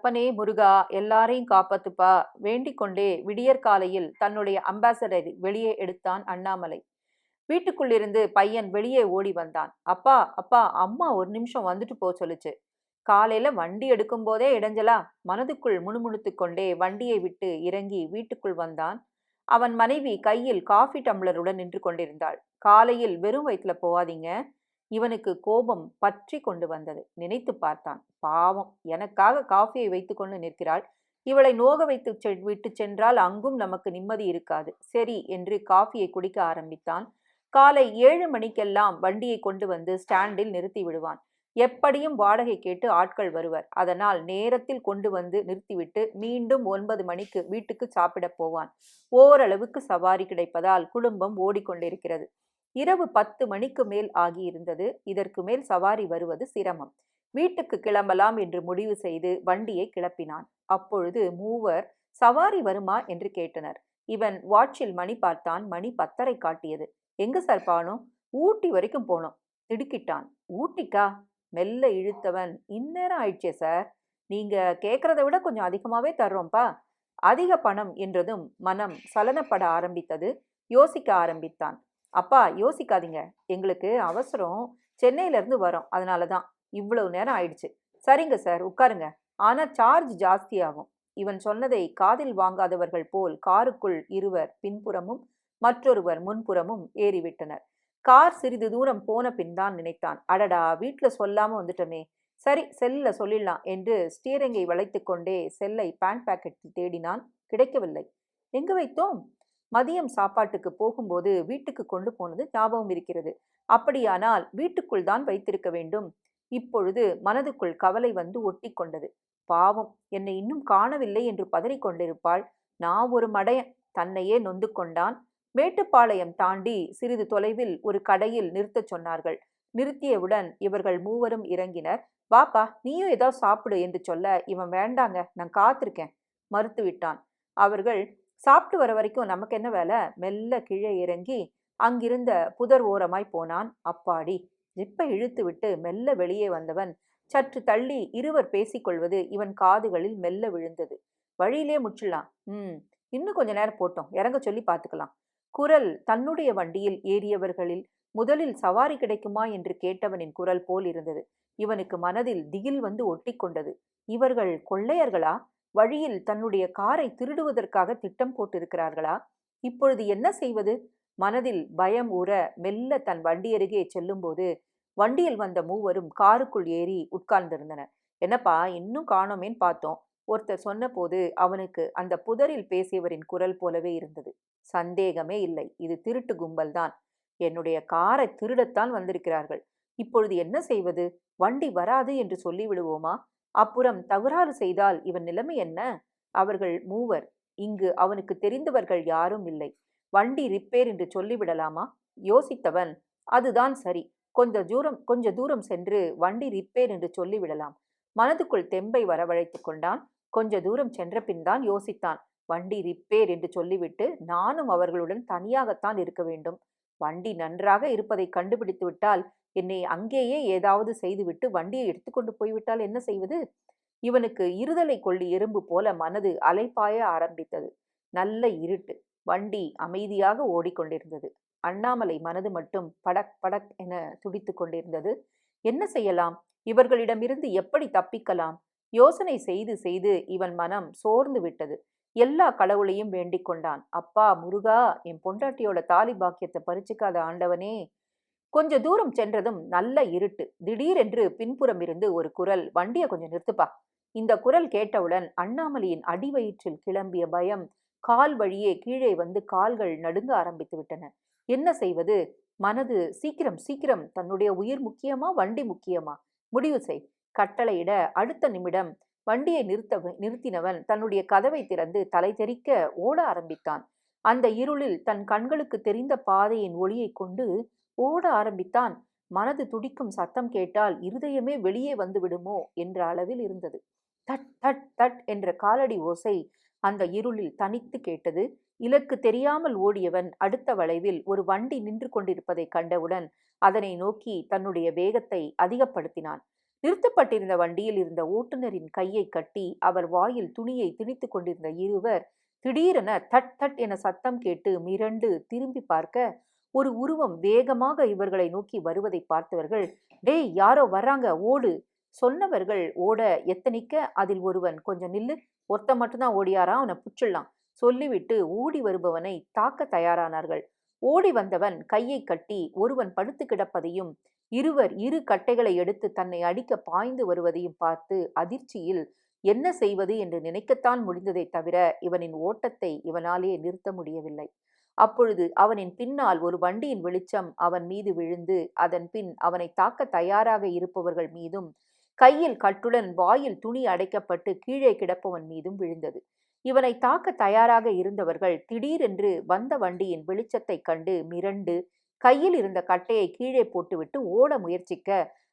அப்பனே முருகா எல்லாரையும் காப்பாத்துப்பா. வேண்டிக் கொண்டே விடியற்காலையில் தன்னுடைய அம்பாசடரை வெளியே எடுத்தான் அண்ணாமலை. வீட்டுக்குள்ளிருந்து பையன் வெளியே ஓடி வந்தான். அப்பா அப்பா அம்மா ஒரு நிமிஷம் வந்துட்டு போ சொல்லுச்சு. காலையில வண்டி எடுக்கும் போதே இடைஞ்சலா? மனதுக்குள் முணுமுணுத்து கொண்டே வண்டியை விட்டு இறங்கி வீட்டுக்குள் வந்தான். அவன் மனைவி கையில் காஃபி டம்ளருடன் நின்று கொண்டிருந்தாள். காலையில் வெறும் வயிற்றுல போகாதீங்க இவனுக்கு கோபம் பற்றி கொண்டு வந்தது. நினைத்து பார்த்தான். பாவம் எனக்காக காஃபியை வைத்துக்கொண்டு நிற்கிறாள். இவளை நோக வைத்து செ விட்டு சென்றால் அங்கும் நமக்கு நிம்மதி இருக்காது. சரி என்று காஃபியை குடிக்க ஆரம்பித்தான். காலை ஏழு மணிக்கெல்லாம் வண்டியை கொண்டு வந்து ஸ்டாண்டில் நிறுத்தி விடுவான். எப்படியும் வாடகை கேட்டு ஆட்கள் வருவர். அதனால் நேரத்தில் கொண்டு வந்து நிறுத்திவிட்டு மீண்டும் ஒன்பது மணிக்கு வீட்டுக்கு சாப்பிடப் போவான். ஓரளவுக்கு சவாரி கிடைப்பதால் குடும்பம் ஓடிக்கொண்டிருக்கிறது. இரவு பத்து மணிக்கு மேல் ஆகியிருந்தது. இதற்கு மேல் சவாரி வருவது சிரமம். வீட்டுக்கு கிளம்பலாம் என்று முடிவு செய்து வண்டியை கிளப்பினான். அப்பொழுது மூவர் சவாரி வருமா? என்று கேட்டனர். இவன் வாட்சில் மணி பார்த்தான். மணி பத்தரை காட்டியது. எங்க சார் பானோம் ஊட்டி வரைக்கும் போனோம். திடுக்கிட்டான். ஊட்டிக்கா? மெல்ல இழுத்தவன். இந்நேரம் ஆயிடுச்சே சார். நீங்க கேட்கறத விட கொஞ்சம் அதிகமாவே தர்றோம்ப்பா. அதிக பணம் என்றதும் மனம் சலனப்பட ஆரம்பித்தது. யோசிக்க ஆரம்பித்தான். அப்பா யோசிக்காதீங்க. எங்களுக்கு அவசரம். சென்னையிலேருந்து வரோம். அதனால தான். இவ்வளவு நேரம் ஆயிடுச்சு. சரிங்க சார் உட்காருங்க. ஆனால் சார்ஜ் ஜாஸ்தியாகும் இவன் சொன்னதை காதில் வாங்காதவர்கள் போல் காருக்குள் இருவர் பின்புறமும் மற்றொருவர் முன்புறமும் ஏறிவிட்டனர். கார் சிறிது தூரம் போன பின் தான் நினைத்தான். அடடா வீட்டில் சொல்லாமல் வந்துட்டோமே. சரி செல்ல சொல்லிடலாம் என்று ஸ்டீரிங்கை வளைத்து கொண்டே செல்லை பேண்ட் பாக்கெட்டில் தேடினான். கிடைக்கவில்லை. எங்கு வைத்தோம்? மதியம் சாப்பாட்டுக்கு போகும்போது வீட்டுக்கு கொண்டு போனது ஞாபகம் இருக்கிறது. அப்படியானால் வீட்டுக்குள் தான் வைத்திருக்க வேண்டும். இப்பொழுது மனதுக்குள் கவலை வந்து ஒட்டி கொண்டது. பாவம் என்னை இன்னும் காணவில்லை என்று பதறிக்கொண்டிருப்பாள் நான் ஒரு மடையன் தன்னையே நொந்து கொண்டான். மேட்டுப்பாளையம் தாண்டி சிறிது தொலைவில் ஒரு கடையில் நிறுத்தச் சொன்னார்கள். நிறுத்தியவுடன் இவர்கள் மூவரும் இறங்கினர். வாப்பா நீயும் ஏதோ சாப்பிடு என்று சொல்ல இவன் வேண்டாங்க நான் காத்திருக்கேன் மறுத்து விட்டான் அவர்கள் சாப்பிட்டு வர வரைக்கும் நமக்கு என்ன வேலை? மெல்ல கீழே இறங்கி அங்கிருந்த புதர் ஓரமாய் போனான். அப்பாடி ஜிப்பை இழுத்து விட்டு மெல்ல வெளியே வந்தவன் சற்று தள்ளி இருவர் பேசிக்கொள்வது இவன் காதுகளில் மெல்ல விழுந்தது. வழியிலே முற்றிடலாம் ம் இன்னும் கொஞ்ச நேரம் போட்டோம். இறங்க சொல்லி பார்த்துக்கலாம் குரல் தன்னுடைய வண்டியில் ஏறியவர்களில் முதலில் சவாரி கிடைக்குமா என்று கேட்டவனின் குரல் போல் இருந்தது. இவனுக்கு மனதில் திகில் வந்து ஒட்டி கொண்டது. இவர்கள் கொள்ளையர்களா? வழியில் தன்னுடைய காரை திருடுவதற்காக திட்டம் போட்டிருக்கிறார்களா? இப்பொழுது என்ன செய்வது? மனதில் பயம் உற மெல்ல தன் வண்டி அருகே செல்லும்போது வண்டியில் வந்த மூவரும் காருக்குள் ஏறி உட்கார்ந்திருந்தனர். என்னப்பா இன்னும் காணோமேன்னு பார்த்தோம். ஒருத்தர் சொன்னபோது அவனுக்கு அந்த புதரில் பேசியவரின் குரல் போலவே இருந்தது. சந்தேகமே இல்லை. இது திருட்டு கும்பல்தான் என்னுடைய காரை திருடத்தான் வந்திருக்கிறார்கள். இப்பொழுது என்ன செய்வது? வண்டி வராது என்று சொல்லிவிடுவோமா? அப்புறம் தகராறு செய்தால் இவன் நிலைமை என்ன? அவர்கள் மூவர் இங்கு அவனுக்கு தெரிந்தவர்கள் யாரும் இல்லை. வண்டி ரிப்பேர் என்று சொல்லிவிடலாமா? யோசித்தவன் அதுதான் சரி. கொஞ்ச தூரம் கொஞ்ச தூரம் சென்று வண்டி ரிப்பேர் என்று சொல்லிவிடலாம். மனதுக்குள் தெம்பை வரவழைத்து கொண்டான். கொஞ்ச தூரம் சென்ற பின் தான் யோசித்தான். வண்டி ரிப்பேர் என்று சொல்லிவிட்டு நானும் அவர்களுடன் தனியாகத்தான் இருக்க வேண்டும். வண்டி நன்றாக இருப்பதை கண்டுபிடித்து விட்டால் என்னை அங்கேயே ஏதாவது செய்துவிட்டு வண்டியை எடுத்துக்கொண்டு போய்விட்டால் என்ன செய்வது? இவனுக்கு இருதலை கொள்ளி எறும்பு போல மனது அலைப்பாய ஆரம்பித்தது. நல்ல இருட்டு. வண்டி அமைதியாக ஓடிக்கொண்டிருந்தது. அண்ணாமலை மனது மட்டும் படக் படக் என துடித்து கொண்டிருந்தது. என்ன செய்யலாம்? இவர்களிடமிருந்து எப்படி தப்பிக்கலாம்? யோசனை செய்து செய்து இவன் மனம் சோர்ந்து விட்டது. எல்லா கடவுளையும் வேண்டிக் கொண்டான். அப்பா முருகா என் பொண்டாட்டியோட தாலி பாக்கியத்தை பறிச்சுக்காத ஆண்டவனே. கொஞ்ச தூரம் சென்றதும் நல்ல இருட்டு. திடீரென்று பின்புறம் இருந்து ஒரு குரல் வண்டியை கொஞ்சம் நிறுத்துப்பா இந்த குரல் கேட்டவுடன் அண்ணாமலையின் அடிவயிற்றில் கிளம்பிய பயம் கால் வழியே கீழே வந்து கால்கள் நடுங்க ஆரம்பித்து விட்டன. என்ன செய்வது? மனது சீக்கிரம் சீக்கிரம் தன்னுடைய உயிர் முக்கியமா வண்டி முக்கியமா? முடிவு செய். கட்டளையிட அடுத்த நிமிடம் வண்டியை நிறுத்த நிறுத்தினவன் தன்னுடைய கதவை திறந்து தலை தெறிக்க ஓட ஆரம்பித்தான். அந்த இருளில் தன் கண்களுக்கு தெரிந்த பாதையின் ஒளியை கொண்டு ஓட ஆரம்பித்தான். மனது துடிக்கும் சத்தம் கேட்டால் இருதயமே வெளியே வந்து விடுமோ என்ற அளவில் இருந்தது. தட் தட் தட் என்ற காலடி ஓசை அந்த இருளில் தனித்து கேட்டது. இலக்கு தெரியாமல் ஓடியவன் அடுத்த வளைவில் ஒரு வண்டி நின்று கொண்டிருப்பதை கண்டவுடன் அதனை நோக்கி தன்னுடைய வேகத்தை அதிகப்படுத்தினான். நிறுத்தப்பட்டிருந்த வண்டியில் இருந்த ஓட்டுநரின் கையை கட்டி அவர் வாயில் துணியை திணித்துக் கொண்டிருந்த இருவர் திடீரென தட் தட் என சத்தம் கேட்டு மிரண்டு திரும்பி பார்க்க ஒரு உருவம் வேகமாக இவர்களை நோக்கி வருவதை பார்த்தவர்கள் டேய் யாரோ வர்றாங்க ஓடு. சொன்னவர்கள் ஓட எத்தனிக்க? அதில் ஒருவன் கொஞ்சம் நில்லு ஒருத்த மட்டும்தான் ஓடியாரா? அவனை புச்சிடலாம் சொல்லிவிட்டு ஓடி வருபவனை தாக்க தயாரானார்கள். ஓடி வந்தவன் கையை கட்டி ஒருவன் படுத்து கிடப்பதையும் இருவர் இரு கட்டைகளை எடுத்து தன்னை அடிக்க பாய்ந்து வருவதையும் பார்த்து அதிர்ச்சியில் என்ன செய்வது? என்று நினைக்கத்தான் முடிந்ததை தவிர இவனின் ஓட்டத்தை இவனாலே நிறுத்த முடியவில்லை. அப்பொழுது அவனின் பின்னால் ஒரு வண்டியின் வெளிச்சம் அவன் மீது விழுந்து அதன் பின் அவனை தாக்க தயாராக இருப்பவர்கள் மீதும் கையில் கட்டுடன் வாயில் துணி அடைக்கப்பட்டு கீழே கிடப்பவன் மீதும் விழுந்தது. இவனை தாக்க தயாராக இருந்தவர்கள் திடீரென்று வந்த வண்டியின் வெளிச்சத்தை கண்டு மிரண்டு கையில் இருந்த கட்டையை கீழே போட்டுவிட்டு ஓட முயற்சிக்க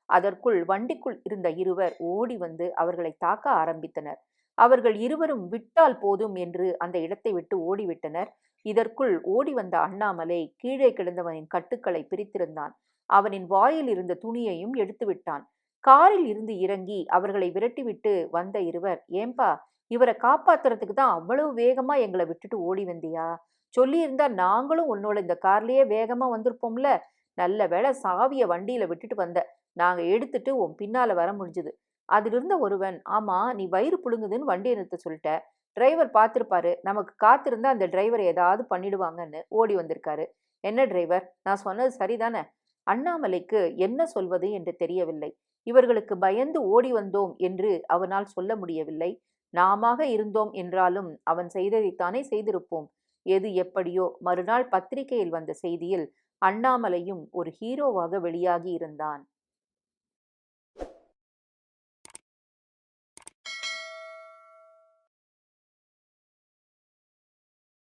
அதற்குள் வண்டிக்குள் இருந்த இருவர் ஓடி வந்து அவர்களை தாக்க ஆரம்பித்தனர். அவர்கள் இருவரும் விட்டால் போதும் என்று அந்த இடத்தை விட்டு ஓடிவிட்டனர். இதற்குள் ஓடி வந்த அண்ணாமலை கீழே கிடந்தவனின் கட்டுக்களை பிரித்திருந்தான். அவனின் வாயில் இருந்த துணியையும் எடுத்து விட்டான் காரில் இருந்து இறங்கி அவர்களை விரட்டிவிட்டு வந்த இருவர் ஏம்பா இவரை காப்பாத்துறதுக்கு தான் அவ்வளவு வேகமா எங்களை விட்டுட்டு ஓடி வந்தியா? சொல்லியிருந்தா நாங்களும் உன்னோட இந்த கார்லயே வேகமா வந்திருப்போம்ல. நல்ல வேளை சாவிய வண்டியில விட்டுட்டு வந்த. நாங்க எடுத்துட்டு உன் பின்னால வர முடிஞ்சுது. அதிலிருந்த ஒருவன் ஆமா நீ வயிறு புழுங்குதுன்னு வண்டியை நிறுத்த சொல்லிட்ட. டிரைவர் பார்த்துருப்பாரு நமக்கு காத்திருந்தா அந்த டிரைவர் ஏதாவது பண்ணிடுவாங்கன்னு ஓடி வந்திருக்காரு. என்ன டிரைவர்? நான் சொன்னது சரிதானே? அண்ணாமலைக்கு என்ன சொல்வது என்று தெரியவில்லை. இவர்களுக்கு பயந்து ஓடி வந்தோம் என்று அவனால் சொல்ல முடியவில்லை. நாமாக இருந்தோம் என்றாலும் அவன் செய்ததைத்தானே செய்திருப்போம். எது எப்படியோ மறுநாள் பத்திரிகையில் வந்த செய்தியில் அண்ணாமலையும் ஒரு ஹீரோவாக வெளியாகி இருந்தான்.